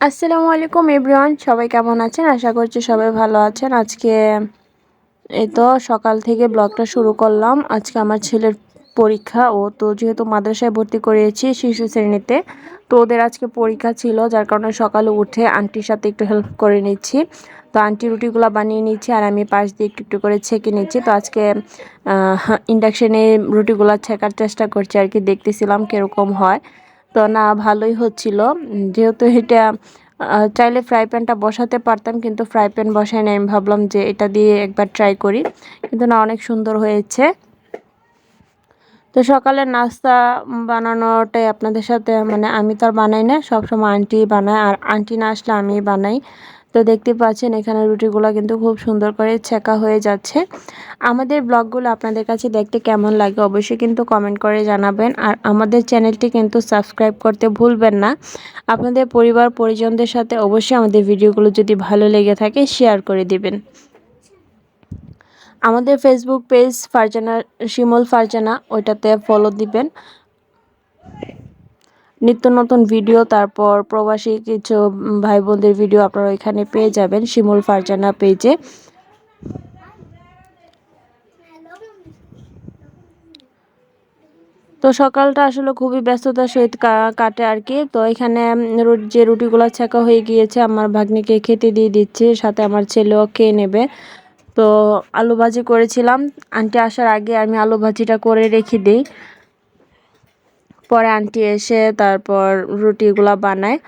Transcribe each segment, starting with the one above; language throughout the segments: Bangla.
আসসালামু আলাইকুম এভরিওয়ান, সবাই কেমন আছেন? আশা করছি সবাই ভালো আছেন। আজকে এই তো সকাল থেকে ব্লগটা শুরু করলাম। আজকে আমার ছেলের পরীক্ষা, ও তো যেহেতু মাদ্রাসায় ভর্তি করিয়েছি শিশু শ্রেণীতে, তো ওদের আজকে পরীক্ষা ছিল, যার কারণে সকালে উঠে আন্টির সাথে একটু হেল্প করে নিচ্ছি। তো আন্টি রুটিগুলো বানিয়ে নিচ্ছি, আর আমি পাশ দিয়ে একটু একটু করে ছেঁকে নিচ্ছি। তো আজকে ইন্ডাকশানে রুটিগুলো ছেঁকার চেষ্টা করছি আর কি, দেখতেছিলাম কীরকম হয়। তো না, ভালোই হচ্ছিল। যেহেতু এটা চাইলে ফ্রাই প্যানটা বসাতে পারতাম, কিন্তু ফ্রাই প্যান বসাই নাই। আমি ভাবলাম যে এটা দিয়ে একবার ট্রাই করি। কিন্তু না, অনেক সুন্দর হয়েছে। তো সকালে নাস্তা বানানোটাই আপনাদের সাথে মানে আমি তো আর বানাই না, সবসময় আন্টি বানায়। আর আন্টি না আসলে আমি বানাই। তো দেখতে পাচ্ছেন এখানে রুটিগুলো কিন্তু খুব সুন্দর করে ছেঁকা হয়ে যাচ্ছে। আমাদের ব্লগগুলো আপনাদের কাছে দেখতে কেমন লাগে অবশ্যই কিন্তু কমেন্ট করে জানাবেন। আর আমাদের চ্যানেলটি কিন্তু সাবস্ক্রাইব করতে ভুলবেন না। আপনাদের পরিবার, পরিজনদের সাথে অবশ্যই আমাদের ভিডিওগুলো যদি ভালো লেগে থাকে শেয়ার করে দিবেন। আমাদের ফেসবুক পেজ ফারজানা, শিমল ফারজানা, ওইটাতে ফলো দিবেন। নিত্য নতুন ভিডিও, তারপর প্রবাসী কিছু ভাই বোনদের ভিডিও আপনারা ওইখানে পেয়ে যাবেন শিমুল ফারজানা পেজে। তো সকালটা আসলে খুবই ব্যস্ততার সহিত কাটে আর কি। তো এখানে যে রুটিগুলো ছেঁকা হয়ে গিয়েছে, আমার ভাগ্নিকে খেতে দিয়ে দিচ্ছে, সাথে আমার ছেলেও খেয়ে নেবে। তো আলু ভাজি করেছিলাম। আন্টি আসার আগে আমি আলু ভাজিটা করে রেখে দিই। পরে আন্টি এসে তারপর রুটিগুলো বানায়।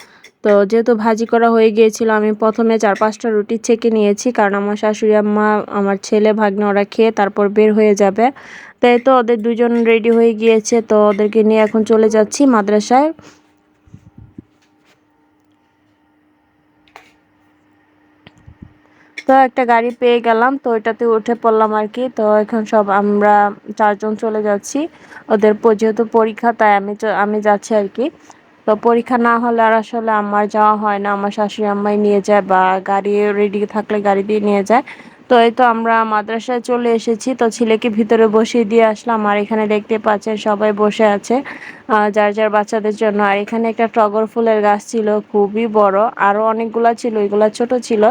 তো যেহেতু ভাজি করা হয়ে গিয়েছিল, আমি প্রথমে চার পাঁচটা রুটি ছেঁকে নিয়েছি, কারণ আমার শাশুড়ি আম্মা, আমার ছেলে ভাগ্নে, ওরা খেয়ে তারপর বের হয়ে যাবে। তাই তো ওদের দুজন রেডি হয়ে গিয়েছে, তো ওদেরকে নিয়ে এখন চলে যাচ্ছি মাদ্রাসায়। তো একটা গাড়ি পেয়ে গেলাম, তো ওইটাতে উঠে পড়লাম আর কি। তো এখন সব আমরা চারজন চলে যাচ্ছি। ওদের যেহেতু পরীক্ষা, তাই আমি আমি যাচ্ছি আর কি। তো পরীক্ষা না হলে আর আসলে আমার যাওয়া হয় না। আমার শাশুড়ি আম্মাই নিয়ে যায় বা গাড়ি রেডি থাকলে গাড়ি দিয়ে নিয়ে যায়। তো এই তো আমরা মাদ্রাসায় চলে এসেছি। তো ছেলেকে ভিতরে বসিয়ে দিয়ে আসলাম। আর এখানে দেখতে পাচ্ছেন সবাই বসে আছে যার যার বাচ্চাদের জন্য। আর এখানে একটা টগর ফুলের গাছ ছিল, খুবই বড়। আরও অনেকগুলা ছিল এগুলা ছোট ছিল।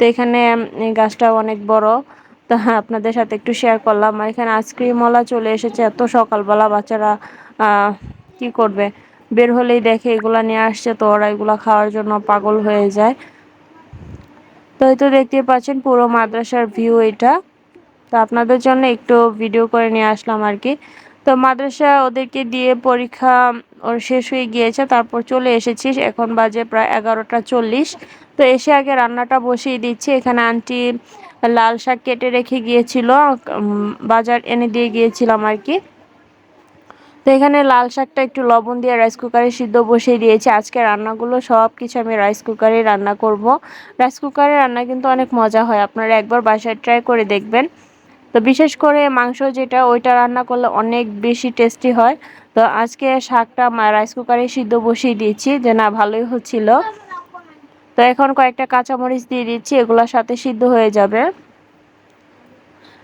তো এখানে গাছটাও অনেক বড়। তা আপনাদের সাথে একটু শেয়ার করলাম। আর এখানে আইসক্রিমওয়ালা চলে এসেছে। এত সকালবেলা বাচ্চারা কি করবে? বের হলেই দেখে এগুলা নিয়ে আসছে। তো ওরা এগুলা খাওয়ার জন্য পাগল হয়ে যায়। তো এই তো দেখতে পাচ্ছেন পুরো মাদ্রাসার ভিউ এটা। তো আপনাদের জন্য একটু ভিডিও করে নিয়ে আসলাম আর কি। তো মাদ্রাসা ওদেরকে দিয়ে পরীক্ষা ওর শেষ হয়ে গিয়েছে। তারপর চলে এসেছিস এখন বাজে প্রায় এগারোটা চল্লিশ। তো এসে আগে রান্নাটা বসিয়ে দিচ্ছি। এখানে আন্টি লাল শাক কেটে রেখে গিয়েছিল বাজার এনে দিয়ে গিয়েছিলাম আর কি। তো এখানে লাল শাকটা একটু লবণ দিয়ে রাইস কুকারে সিদ্ধ বসিয়ে দিয়েছি। আজকে রান্নাগুলো সব কিছু আমি রাইস কুকারে রান্না করব। রাইস কুকারে রান্না কিন্তু অনেক মজা হয়, আপনারা একবার বাসায় ট্রাই করে দেখবেন। তো বিশেষ করে মাংস যেটা, ওইটা রান্না করলে অনেক বেশি টেস্টি হয়। তো আজকে শাকটা রাইস কুকারে সিদ্ধ বসিয়ে দিয়েছি, যে না ভালোই হচ্ছিল। তো এখন কয়েকটা কাঁচামরিচ দিয়ে দিচ্ছি এগুলোর সাথে সিদ্ধ হয়ে যাবে।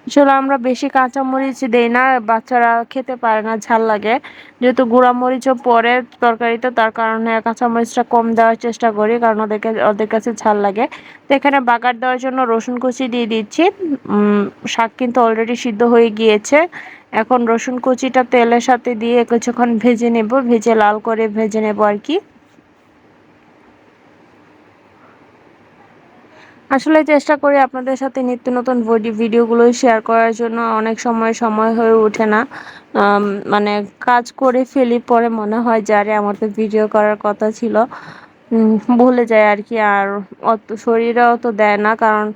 আসলে আমরা বেশি কাঁচামরিচ দেই না, বাচ্চারা খেতে পারে না, ঝাল লাগে। যেহেতু গুঁড়া মরিচও পরে তরকারিতে, তার কারণে কাঁচামরিচটা কম দেওয়ার চেষ্টা করি, কারণ ওদেরকে ওদের কাছে ঝাল লাগে। তো এখানে বাগার দেওয়ার জন্য রসুন কুচি দিয়ে দিচ্ছি। শাক কিন্তু অলরেডি সিদ্ধ হয়ে গিয়েছে। এখন রসুন কুচিটা তেলের সাথে দিয়ে কিছুক্ষণ ভেজে নেব, ভেজে লাল করে ভেজে নেব আর কি। আসলে চেষ্টা করি আপনাদের সাথে নিত্য নতুন ভিডিওগুলোই শেয়ার করার জন্য। অনেক সময় সময় হয়ে ওঠে না। মানে কাজ করে ফেলি, পরে মনে হয় যারে আমার তো ভিডিও করার কথা ছিল। ভুলে যায় আর কি। আর অত শরীরেও তো দেয় না। কারণ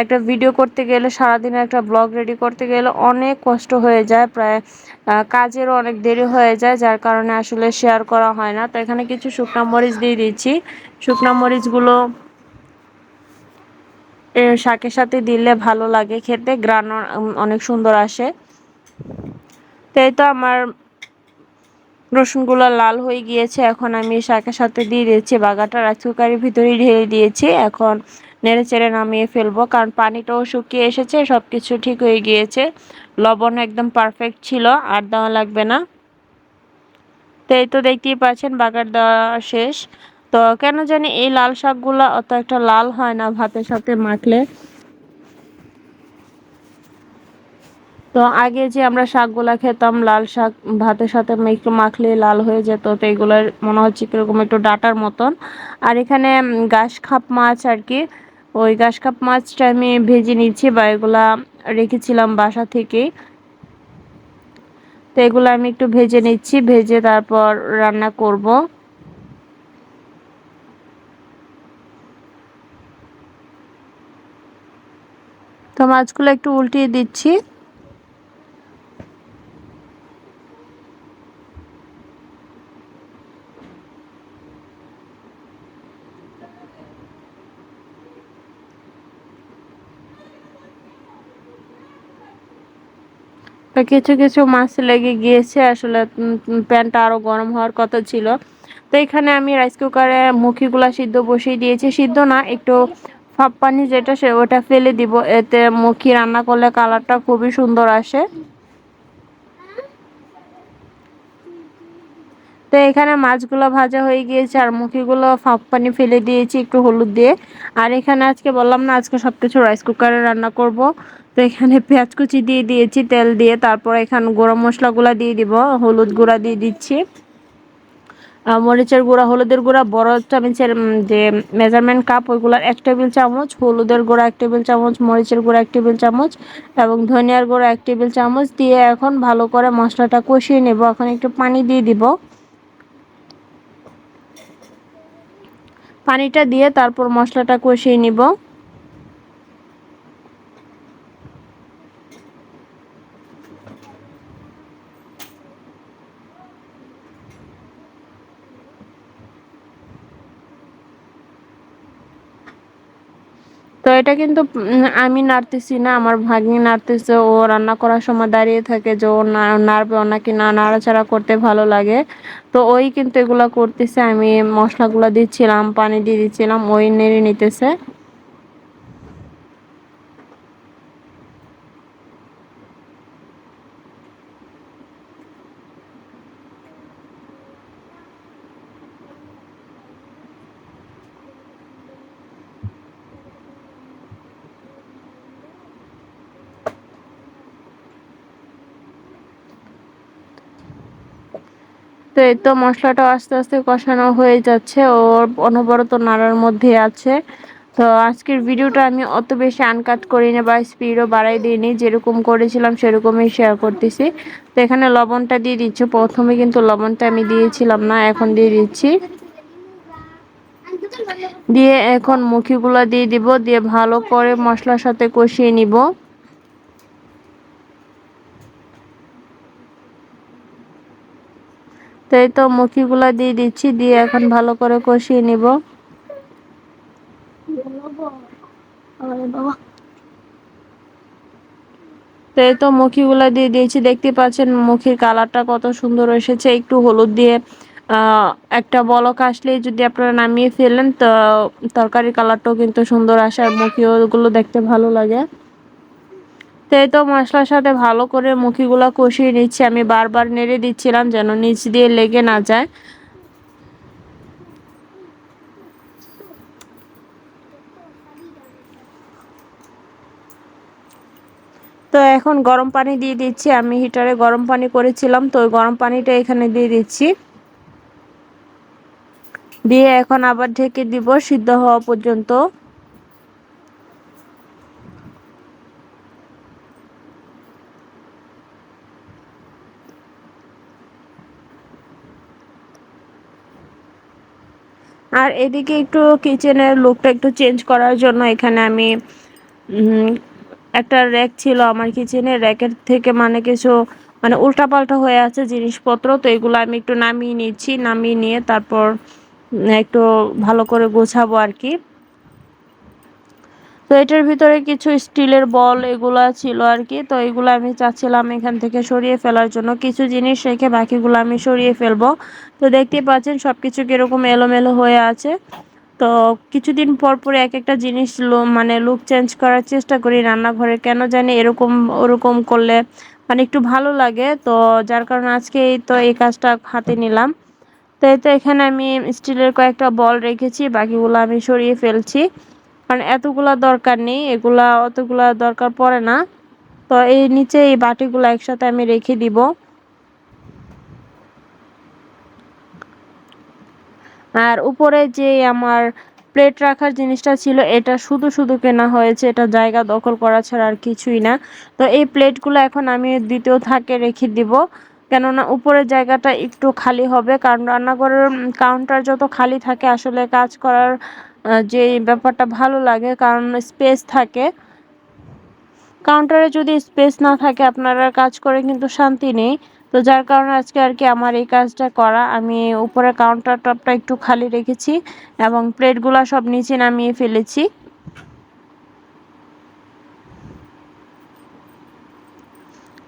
একটা ভিডিও করতে গেলে সারাদিনে একটা ব্লগ রেডি করতে গেলে অনেক কষ্ট হয়ে যায়। প্রায় কাজেরও অনেক দেরি হয়ে যায়। যার কারণে আসলে শেয়ার করা হয় না। তো এখানে কিছু শুকনা মরিচ দিয়ে দিচ্ছি। শুকনা মরিচগুলো শাকের সাথে দিলে ভালো লাগে খেতে। গ্রান অনেক সুন্দর আসে। তো এই তো আমার রসুনগুলো লাল হয়ে গিয়েছে। এখন আমি শাকের সাথে দিয়ে দিয়েছি বাগাটা। রাইস কুকারের ভিতরে ঢেলে দিয়েছি। এখন নেড়ে চেড়ে নামিয়ে ফেলব। কারণ পানিটাও শুকিয়ে এসেছে সব কিছু ঠিক হয়ে গিয়েছে। লবণ একদম পারফেক্ট ছিল, আর দেওয়া লাগবে না। তো এই তো দেখতেই পাচ্ছেন, বাগার দেওয়া শেষ। তো কেন জানি এই লাল শাকগুলো অত একটা লাল হয় না ভাতের সাথে মাখলে। তো আগে যে আমরা শাকগুলা খেতাম, লাল শাক ভাতের সাথে একটু মাখলে লাল হয়ে যেত, তো এগুলোর মনে হচ্ছে কীরকম একটু ডাটার মতন। আর এখানে গাছ খাপ মাছ আর কি। ওই গাছ খাপ মাছটা আমি ভেজে নিচ্ছি বা এগুলা রেখেছিলাম বাসা থেকে তো এগুলো আমি একটু ভেজে নিচ্ছি, ভেজে তারপর রান্না করব। তো মাছগুলো একটু উল্টিয়ে দিচ্ছি। কিছু কিছু মাছ লেগে গিয়েছে, আসলে প্যানটা আরও গরম হওয়ার কথা ছিল। তো এখানে আমি রাইস কুকারে মুখিগুলা সিদ্ধ বসিয়ে দিয়েছি। সিদ্ধ না, একটু ফাপ পানি যেটা সে ওটা ফেলে দিব। এতে মুখি রান্না করলে কালারটা খুবই সুন্দর আসে। তো এখানে মাছগুলো ভাজা হয়ে গিয়েছে আর মুখিগুলো ফাঁপ পানি ফেলে দিয়েছি একটু হলুদ দিয়ে। আর এখানে আজকে বললাম না, আজকে সব কিছু রাইস কুকারে রান্না করব। তো এখানে পেঁয়াজ কুচি দিয়ে দিয়েছি তেল দিয়ে, তারপর এখানে গরম মশলাগুলো দিয়ে দিব, হলুদ গুঁড়া দিয়ে দিচ্ছি। মরিচের গুঁড়া, হলুদের গুঁড়া, বড় চামচের যে মেজারমেন্ট কাপ ওইগুলোর এক টেবিল চামচ, হলুদের গুঁড়া এক টেবিল চামচ, মরিচের গুঁড়া এক টেবিল চামচ এবং ধনিয়ার গুঁড়া এক টেবিল চামচ দিয়ে এখন ভালো করে মশলাটা কষিয়ে নেব। এখন একটু পানি দিয়ে দিব। পানিটা দিয়ে তারপর মশলাটা কষিয়ে নিব। তো এটা কিন্তু আমি নাড়তেছি না, আমার ভাগ্নি নাড়তেছে, ও রান্না করার সময় দাঁড়িয়ে থাকে যে ও নাড়বে ও নাকি না, নাড়াচাড়া করতে ভালো লাগে। তো ওই কিন্তু এগুলো করতেছে, আমি মশলাগুলো দিচ্ছিলাম, পানি দিয়ে দিচ্ছিলাম, ওই নেড়ে নিতেছে। তো এই তো মশলাটা আস্তে আস্তে কষানো হয়ে যাচ্ছে। ওর অনবরত নাড়ার মধ্যে আছে। তো আজকের ভিডিওটা আমি অত বেশি আনকাট করিনি বা স্পিডও বাড়াই দিইনি। যেরকম করেছিলাম সেরকমই শেয়ার করতেছি। তো এখানে লবণটা দিয়ে দিচ্ছি। প্রথমে কিন্তু লবণটা আমি দিয়েছিলাম না, এখন দিয়ে দিচ্ছি। দিয়ে এখন মুখিগুলো দিয়ে দিব। দিয়ে ভালো করে মশলার সাথে কষিয়ে নিব। তো এই তো মুখিগুলা দিয়ে দিচ্ছি, দিয়ে এখন ভালো করে কষিয়ে নিব। তো এই তো মুখিগুলা দিয়ে দিয়েছি, দেখতে পাচ্ছেন মুখির কালারটা কত সুন্দর এসেছে। একটু হলুদ দিয়ে একটা বলক আসলেই যদি আপনারা নামিয়ে ফেলেন, তো তরকারি কালারটাও কিন্তু সুন্দর আসে, আর মুখিগুলো দেখতে ভালো লাগে। তো এই তো মশলার সাথে ভালো করে মুখিগুলো কষিয়ে নিচ্ছি। আমি বারবার নেড়ে দিচ্ছিলাম যেন নিচ দিয়ে লেগে না যায়। তো এখন গরম পানি দিয়ে দিচ্ছি। আমি হিটারে গরম পানি করেছিলাম, তো ওই গরম পানিটা এখানে দিয়ে দিচ্ছি। দিয়ে এখন আবার ঢেকে দিব সিদ্ধ হওয়া পর্যন্ত। এদিকে একটু কিচেনের লুকটা একটু চেঞ্জ করার জন্য এখানে আমি একটা র্যাক ছিল আমার কিচেনে র্যাকের থেকে মানে কিছু মানে উল্টাপাল্টা হয়ে আছে জিনিসপত্র, তো এগুলো আমি একটু নামিয়ে নিচ্ছি। নামিয়ে নিয়ে তারপর, একটু ভালো করে গোছাবো আর কি। তো এটার ভিতরে কিছু স্টিলের বল এগুলা ছিল আর কি তো এগুলো আমি চাচ্ছিলাম এখান থেকে সরিয়ে ফেলার জন্য। কিছু জিনিস রেখে বাকিগুলো আমি সরিয়ে ফেলব। তো দেখতে পাচ্ছেন সব কিছু কীরকম এলোমেলো হয়ে আছে। তো কিছুদিন পর পর এক একটা জিনিস মানে লুক চেঞ্জ করার চেষ্টা করি রান্নাঘরে। কেন জানি এরকম, ওরকম করলে মানে একটু ভালো লাগে। তো যার কারণে আজকে এই তো এই কাজটা হাতে নিলাম। তো এই তো এখানে আমি স্টিলের কয়েকটা বল রেখেছি, বাকিগুলো আমি সরিয়ে ফেলছি। কারণ এতগুলা দরকার নেই, এগুলা অতগুলা দরকার পড়ে না। তো এই নিচে এই বাটিগুলো একসাথে আমি রেখে দিব। আর উপরে যে আমার প্লেট রাখার জিনিসটা ছিল, এটা শুধু শুধু কেনা হয়েছে, এটা জায়গা দখল করা ছাড়া আর কিছুই না। তো এই প্লেটগুলো এখন আমি দ্বিতীয় থাকে রেখে দিব। কেননা উপরের জায়গাটা একটু খালি হবে, কারণ রান্নাঘরের কাউন্টার যত খালি থাকে, আসলে কাজ করার যে ব্যাপারটা ভালো লাগে, কারণ স্পেস থাকে। কাউন্টারে যদি স্পেস না থাকে, আপনারা কাজ করে কিন্তু শান্তি নেই। তো যার কারণে আজকে আর কি আমার এই কাজটা করা। আমি উপরে কাউন্টার টপটা একটু খালি রেখেছি এবং প্লেটগুলো সব নিচে নামিয়ে ফেলেছি।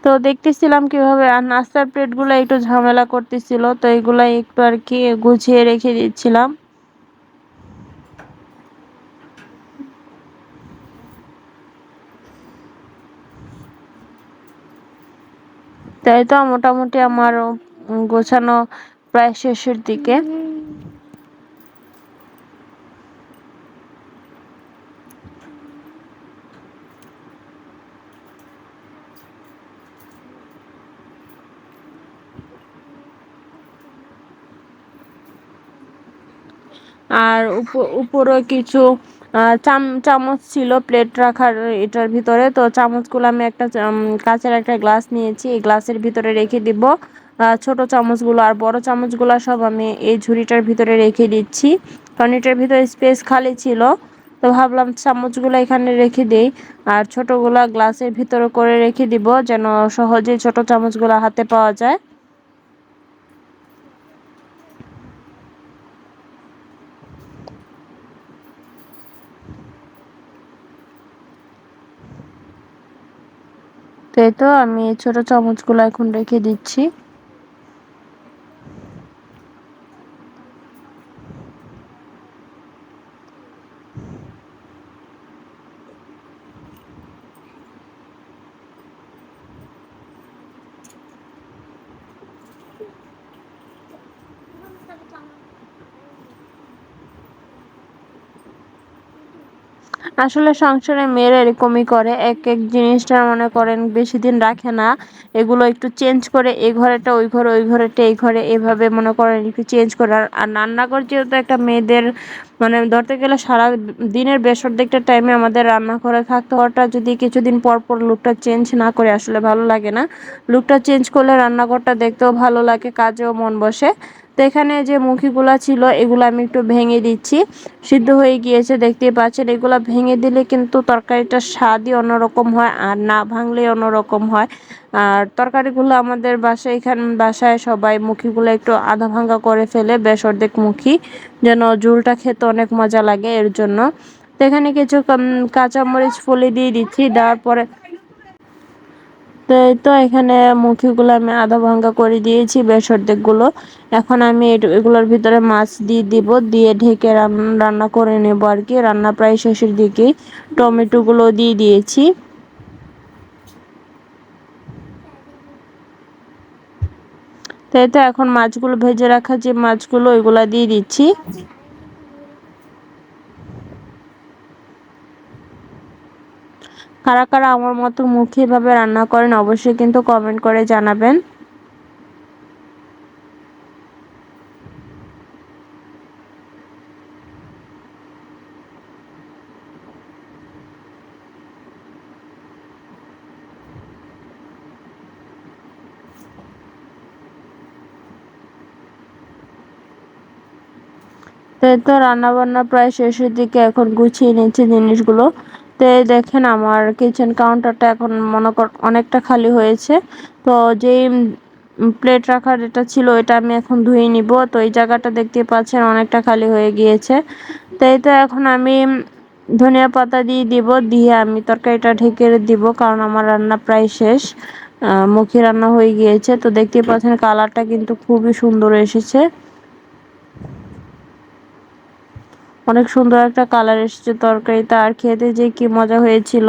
তো দেখতেছিলাম কীভাবে আর নাস্তার প্লেটগুলো একটু ঝামেলা করতেছিল, তো এগুলাই একটু আর কি গুছিয়ে রেখে দিচ্ছিলাম। তাই তো মোটামুটি আমার গোছানো প্রায় শেষের দিকে। আর উপরে কিছু চাম, চামচ ছিল প্লেট রাখার এটার ভিতরে। তো চামচগুলো আমি একটা কাঁচের একটা গ্লাস নিয়েছি। এই গ্লাসের ভিতরে রেখে দিব। ছোট চামচগুলো আর বড় চামচগুলো সব আমি এই ঝুড়িটার ভিতরে রেখে দিচ্ছি। কারণ এটার ভিতরে স্পেস খালি ছিল। তো ভাবলাম চামচগুলো এখানে রেখে দিই। আর ছোটগুলা গ্লাসের ভিতরে করে রেখে দিব যেন সহজেই ছোট চামচগুলো হাতে পাওয়া যায়। এই তো আমি ছোট চামচগুলো এখন রেখে দিচ্ছি। আসলে সংসারে মেয়েরা এরকমই করে। এক এক জিনিসটা মনে করেন বেশি দিন রাখে না। এগুলো একটু চেঞ্জ করে এই ঘরেটা ওই ঘরে, ওই ঘরেটা এই ঘরে, এভাবে মনে করেন একটু চেঞ্জ করে। আর রান্নাঘর যেহেতু একটা মেয়েদের মানে ধরতে গেলে সারা দিনের বেশ অর্ধেকটা টাইমে আমাদের রান্না রান্নাঘরে থাকতে হওয়াটা যদি কিছুদিন পর পর লুকটা চেঞ্জ না করে, আসলে ভালো লাগে না। লুকটা চেঞ্জ করলে রান্নাঘরটা দেখতেও ভালো লাগে, কাজেও মন বসে। তো এখানে যে মুখিগুলো ছিল, এগুলো আমি একটু ভেঙে দিচ্ছি। সিদ্ধ হয়ে গিয়েছে, দেখতেই পাচ্ছেন, এগুলো ভেঙে দিলে কিন্তু তরকারিটার স্বাদই অন্যরকম হয় আর না ভাঙলে অন্যরকম হয়। আর তরকারিগুলো আমাদের বাসায়, এখান বাসায় সবাই মুখিগুলো একটু আধা ভাঙ্গা করে ফেলে, বেশ অর্ধেক মুখি, যেন ঝুলটা খেতে অনেক মজা লাগে এর জন্য। তো এখানে কিছু কাঁচামরিচ ফুলে দিয়ে দিচ্ছি, দেওয়ার পরে তো এখানে মুখিগুলো আমি আধা ভাঙ্গা করে দিয়েছি বেশ অর্ধেকগুলো এখন আমি এগুলোর ভিতরে মাছ দিয়ে দিব, দিয়ে ঢেকে রান্না করে নেব আর কি। রান্না প্রায় শেষের দিকে টমেটোগুলো দিয়ে দিয়েছি। তাই তো এখন মাছগুলো ভেজে রাখা যে মাছগুলো, ওইগুলা দিয়ে দিচ্ছি। কারা কারা আমার মতো মুখীভাবে রান্না করেন অবশ্যই কিন্তু কমেন্ট করে জানাবেন। তো তো রান্না বান্না প্রায় শেষের দিকে এখন গুছিয়ে নিচ্ছি জিনিসগুলো। তো দেখেন আমার কিচেন কাউন্টারটা এখন মনে কর অনেকটা খালি হয়েছে। তো যেই প্লেট রাখার এটা ছিল এটা আমি এখন ধুয়ে নিব। তো এই জায়গাটা দেখতে পাচ্ছেন অনেকটা খালি হয়ে গিয়েছে। তো এই তো এখন আমি ধনিয়া পাতা দিয়ে দিব, দিয়ে আমি তরকারিটা ঢেকে দিব কারণ আমার রান্না প্রায় শেষ। মুখী রান্না হয়ে গিয়েছে। তো দেখতে পাচ্ছেন কালারটা কিন্তু খুবই সুন্দর এসেছে। অনেক সুন্দর একটা কালার এসেছে তরকারিতে আর খেতে যে কি মজা হয়েছিল।